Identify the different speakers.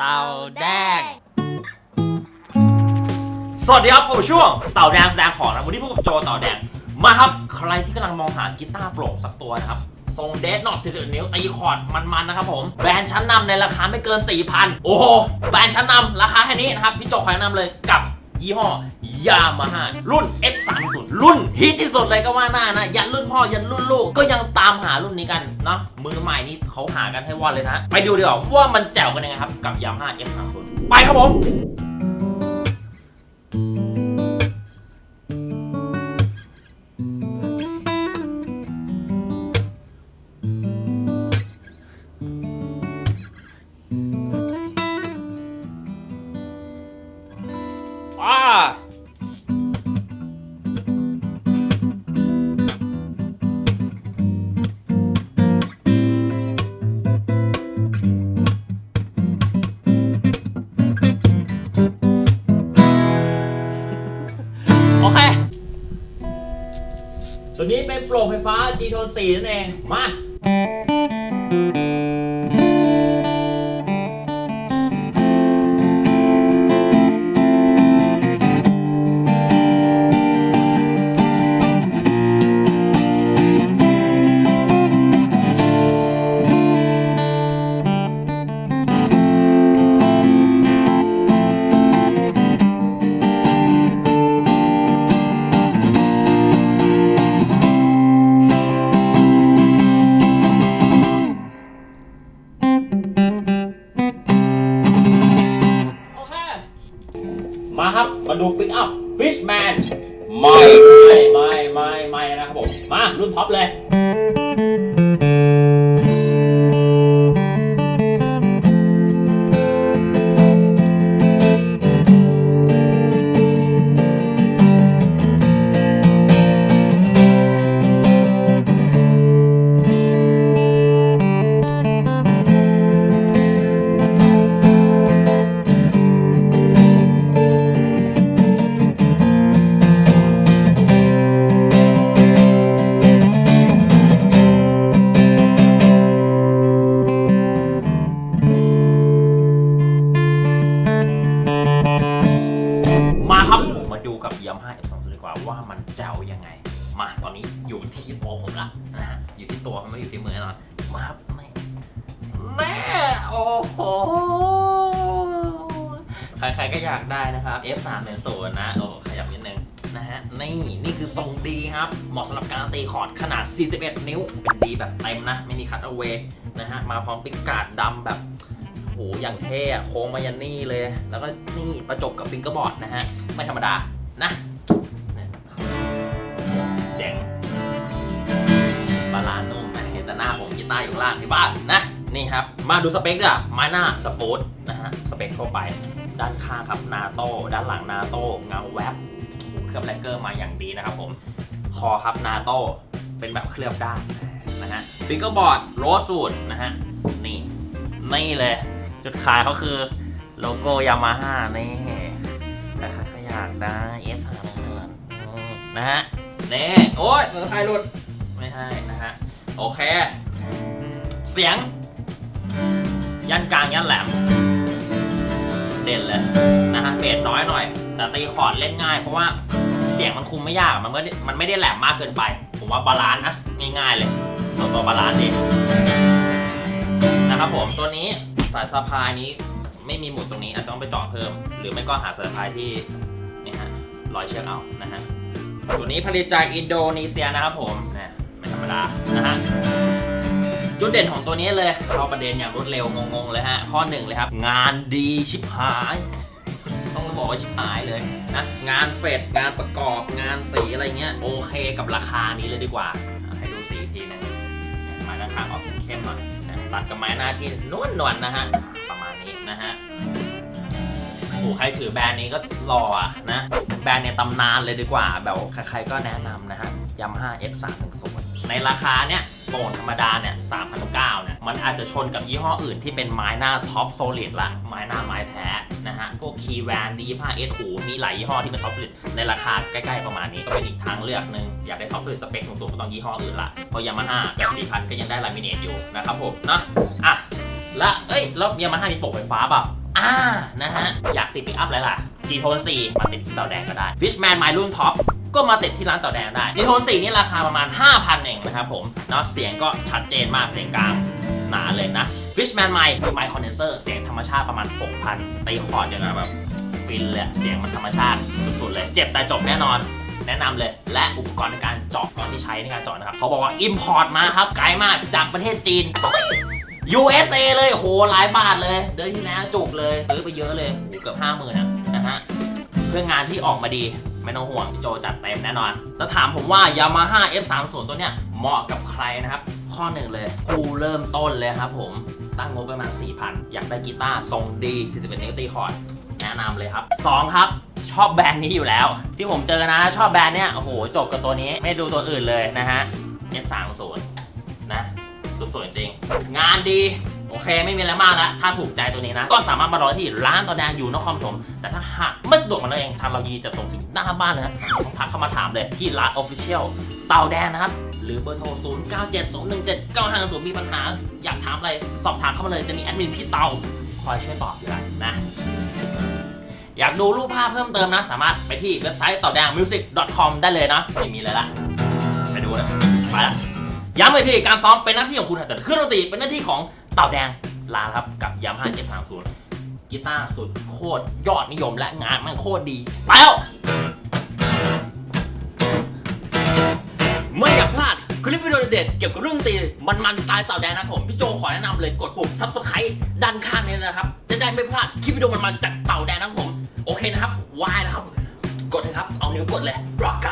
Speaker 1: เต่าแดง สวัสดีครับผมช่วงเต่าแดงแสดงของนะวันนี้พวกกับโจเต่าแดง มาครับ ใครที่กำลังมองหากีตาร์โปร่งสักตัวนะครับ ทรงเดสนอตสินิ้วตีคอร์ดมันๆนะครับผม แบรนด์ชั้นนำในราคาไม่เกิน 4,000 โอ้โห แบรนด์ชั้นนำราคาแค่นี้นะครับ พี่โจขอแนะนำเลยกับ ยี่ห้อยามาฮ่ารุ่น X30 รุ่นฮิตที่สุดเลยก็ว่าหน้านะ ยันรุ่นพ่อยันรุ่นลูกก็ยังตามหารุ่นนี้กันเนาะมือใหม่นี่เขาหากันให้ว่อนเลยนะ ไปดูดีกว่าว่ามันแจ๋วกันยังไงครับ กับยามาฮ่า F30 ไปครับผม โอเค ตัวนี้เป็นโปร่งไฟฟ้า G Tone 4นั่นเอง มา มาครับ มาดูปิกอัพฟิชแมนไม่ไม่ไม่ไม่ไม่นะครับผม มารุ่นท็อปเลย F25 F20 ดีกว่าว่ามันเจ้ายังไง มาตอนนี้อยู่ที่ตัวผมละนะฮะอยู่ที่ตัวมัไม่อยู่ที่มือแน่นอนมาครับแม่โอ้โหใครๆก็อยากได้นะครับ F3 1 0นนะโอ้ขยับนิดนึงนะฮะนี่นี่คือทรงดีครับ เหมาะสำหรับการตีคอร์ดขนาด 41 นิ้ว เป็นดีแบบเต็มนะ ไม่มีคัตเอาเวนะฮะ มาพร้อมปินกาดดำแบบโอ้อย่างเท่โค้งมายันนี่เลย แล้วก็นี่ประจบกับฟิงเกอร์บอร์ดนะฮะ ไม่ธรรมดา นะเสียงบาลานนุ่มนะเห็นแต่หน้าผมกีตาร์อยู่ล่างที่บ้านนะ นี่ครับ มาดูสเปคด้วยไม้หน้าสปูตนะฮะ สเปคทั่วไป ด้านข้างครับนาโต้ด้านหลังนาโต้เงาแวบเคลือบแลกเกอร์มาอย่างดีนะครับผม คอครับนาโต้เป็นแบบเคลือบด้านนะฮะฟิงเกอร์บอร์ดโรสสูดนะฮะ นี่ นี่เลย จุดขายเขาคือโลโก้ยามาฮ่านี่ แต่ใครก็อยากได้ F 3 1นะฮะนี่โอ้ยมือใครหลุดไม่ให้นะฮะ โอเค เสียง ยันกลางยันแหลม เด่นเลยนะฮะเบสน้อยหน่อย แต่ตีคอร์ดเล่นง่ายเพราะว่าเสียงมันคุมไม่ยากมันไม่ได้มันไม่ได้แหลมมากเกินไป ผมว่าบาลานซ์นะง่ายๆเลยตัวตัวบาลานซ์ดีนะครับผมตัวนี้สายสะพายนี้ไม่มีหมุดตรงนี้อาจจะต้องไปต่อเพิ่ม หรือไม่ก็หาสายสะพายที่นี่ฮะ ร้อยเชือกเอานะฮะตัวนี้ผลิตจากอินโดนีเซียนะครับผมนะไม่ธรรมดานะฮะจุดเด่นของตัวนี้เลยเข้าประเด็นอย่างรวดเร็วงงๆเลยฮะข้อหนึ่งเลยครับ งานดีชิบหายต้องบอกว่าชิบหายเลยนะงานเฟดงานประกอบงานสีอะไรเงี้ยโอเคกับราคานี้เลยดีกว่า ให้ดูสีทีนึงไม้ด้านข้างออกเข้มๆหน่อยนะตัดกับไม้หน้าที่นวลนวลๆนะฮะประมาณนี้นะฮะ หใครถือแบรนด์นี้ก็หล่ออะนะ แบรนด์ในตำนานเลยดีกว่า แบบใครๆก็แนะนำนะฮะ Yamaha F310 ในราคาเนี้ยโปรธรรมดาเนี่ย3,009เนี่ย มันอาจจะชนกับยี่ห้ออื่นที่เป็นไม้หน้าท็อปโซลิดละ ไม้หน้าไม้แท้นะฮะ พวกคีแวนดีผ้าเอสหูมีหลายยี่ห้อที่เป็นท็อปโซลิดในราคาใกล้ๆประมาณนี้ ก็เป็นอีกทางเลือกหนึ่งอยากได้ท็อปโซลิดสเปคสูงๆก็ต้องยี่ห้ออื่นละเพราะยามาฮ่าแบบ4,000ก็ยังได้ลามิเนตอยู่นะครับผมนะอะและเอ้ยแล้วยามาฮ่ามีโปรไฟฟ้าเปล่า อ่านะฮะ อยากติดปิกอัพอะไรล่ะ G Tone 4มาติดที่เต่าแดงก็ได้ Fishman ไมรุ่นท็อปก็มาติดที่ร้านเต่าแดงได้ G Tone 4นี่ราคาประมาณ 5,000 เองนะครับผมเนาะเสียงก็ชัดเจนมากเสียงกลางหนาเลยนะ Fishman ไมค์คือไมค์คอนเดนเซอร์เสียงธรรมชาติประมาณ 6,000ตีคอร์ดอย่างแบบฟินเลยเสียงมันธรรมชาติสุดๆเลย เจ็บแต่จบแน่นอนแนะนำเลย และอุปกรณ์ในการเจาะก่อนที่ใช้ในการเจาะนะครับ เขาบอกว่า Import มาครับไกลมากจากประเทศจีน USA เลยโหหลายบาทเลย เดือนที่แล้วจุกเลยซื้อไปเยอะเลยโหเกือบห้าหมื่นนะฮะเพื่องานที่ออกมาดีไม่ต้องห่วงโจจัดเต็มแน่นอน แล้วถามผมว่า Yamaha F30 ตัวเนี้ยเหมาะกับใครนะครับ ข้อหนึ่งเลยผู้เริ่มต้นเลยครับผมตั้งงบประมาณ 4,000 อยากได้กีตาร์ทรงดี41นิ้วตีคอร์ดแนะนำเลยครับ 2 ครับชอบแบรนด์นี้อยู่แล้ว ที่ผมเจอนะชอบแบรนด์เนี้ยโอ้โหจบกับตัวนี้ไม่ดูตัวอื่นเลยนะฮะ F30 นะ สุดๆจริง งานดี โอเคไม่มีอะไรมากแล้ว ถ้าถูกใจตัวนี้นะ ก็สามารถมารอที่ร้านต่อแดงอยู่นครปฐมแต่ถ้าหากไม่สะดวกมาเราเองทางเรายีจะส่งถึงหน้าบ้านเลยนะต้องทักเข้ามาถามเลยที่ร้าน Official เต่าแดงนะครับ หรือเบอร์โทร 0 9 7 2 1 7 9 5 0 มีปัญหา อยากถามอะไร สอบถามเข้ามาเลยจะมีแอดมินพี่เต่าคอยช่วยตอบอยู่แล้วนะ อยากดูรูปภาพเพิ่มเติมนะ สามารถไปที่เว็บไซต์ต่อแดง music.com ได้เลยนะไม่มีเลยละไปดูนะไปละ ย้ำอีกทีการซ้อมเป็นหน้าที่ของคุณแต่เครื่องดนตรีเป็นหน้าที่ของเต่าแดงลาครับกับยามห้าเจ็ดสามศูนย์กีตาร์สุดโคตรยอดนิยมและงานมันโคตรดีไปแล้วไม่อยากพลาดคลิปวิดีโอเด็ดเกี่ยวกับเรื่องดนตรีมันๆสไตล์เต่าแดงนะผมพี่โจขอแนะนำเลยกดปุ่ม subscribe ด้านข้างนี้นะครับ จะได้ไม่พลาดคลิปวิดีโอมันๆจากเต่าแดงนะผม โอเคนะครับวายนะครับ กดเลยครับ เอานิ้วกดเลย rock